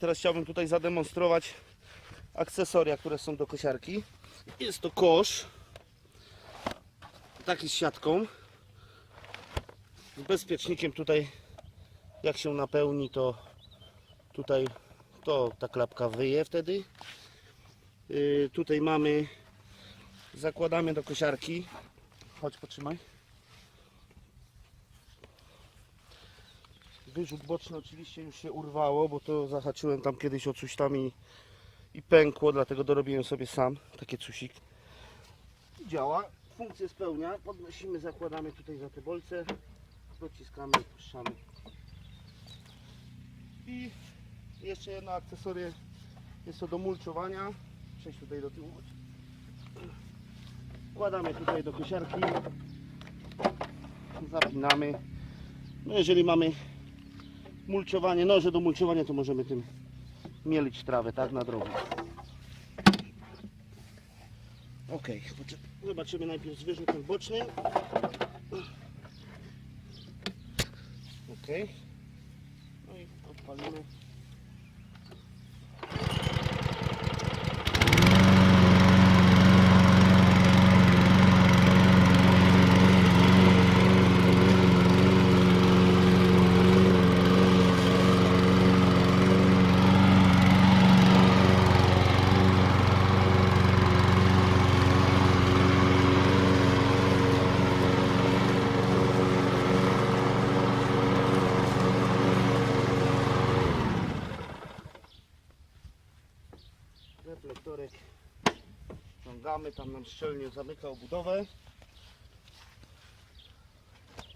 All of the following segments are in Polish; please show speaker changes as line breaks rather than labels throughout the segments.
teraz chciałbym tutaj zademonstrować akcesoria, które są do kosiarki. Jest to kosz, taki z siatką, z bezpiecznikiem tutaj, jak się napełni, to tutaj to ta klapka wyje wtedy. Yy, tutaj mamy, zakładamy do kosiarki. Chodź, potrzymaj. Wyrzut boczny oczywiście już się urwało, bo to zahaczyłem tam kiedyś o coś tam i, i pękło, dlatego dorobiłem sobie sam takie cusik. Działa, funkcję spełnia. Podnosimy, zakładamy tutaj za te bolce, dociskamy puszczamy. I jeszcze jedno akcesorie jest to do mulczowania. Przejdź tutaj do tyłu. Wkładamy tutaj do kosiarki. Zapinamy. No jeżeli mamy mulczowanie, noże do mulczowania, to możemy tym mielić trawę, tak, na drogę. Ok, zobaczymy najpierw z wyrzutem bocznym. Ok. No i odpalimy. Ściągamy, tam nam szczelnie zamyka obudowę.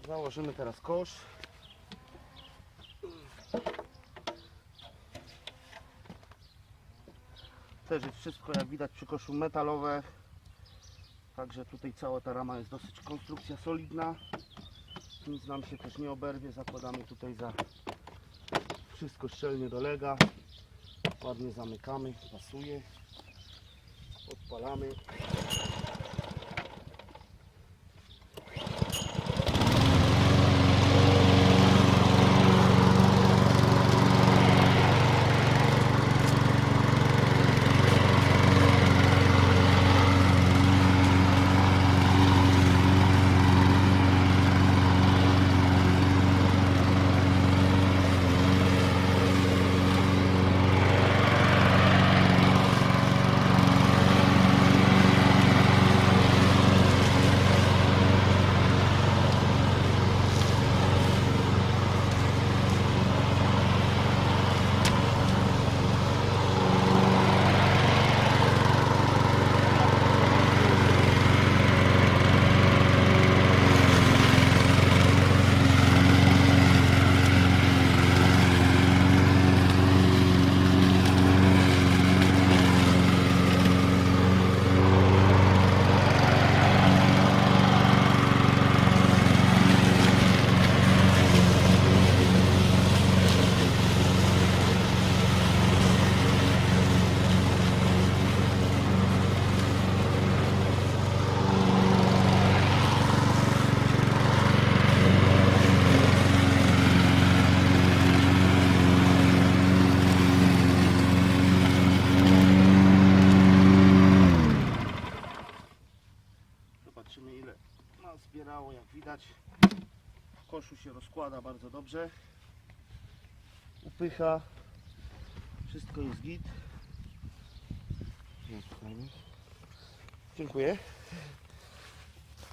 Założymy teraz kosz. Też jest wszystko jak widać przy koszu metalowe. Także tutaj cała ta rama jest dosyć konstrukcja solidna. Nic nam się też nie oberwie. Zakładamy tutaj za wszystko szczelnie dolega. Ładnie zamykamy, pasuje. Odpalamy. Zobaczymy ile nas zbierało, jak widać. W koszu się rozkłada bardzo dobrze. Upycha. Wszystko jest git. Dziękuję.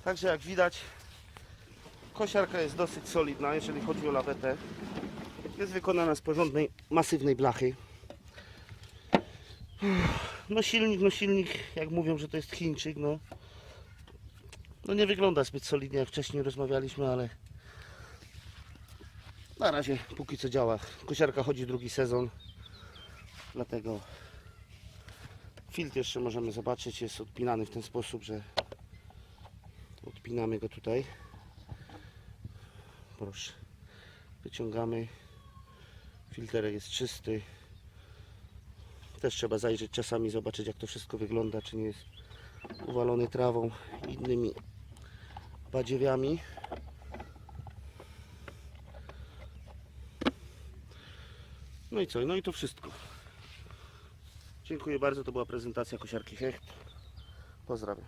Także jak widać kosiarka jest dosyć solidna, jeżeli chodzi o lawetę. Jest wykonana z porządnej, masywnej blachy. No silnik, no silnik, jak mówią, że to jest Chińczyk, no no nie wygląda zbyt solidnie, jak wcześniej rozmawialiśmy, ale na razie póki co działa. Kosiarka chodzi drugi sezon, dlatego filtr jeszcze możemy zobaczyć, jest odpinany w ten sposób, że odpinamy go tutaj. Proszę, wyciągamy. Filterek jest czysty. Też trzeba zajrzeć czasami, zobaczyć jak to wszystko wygląda, czy nie jest uwalony trawą innymi badziewiami. No i co? No i to wszystko. Dziękuję bardzo, to była prezentacja kosiarki Hecht. Pozdrawiam.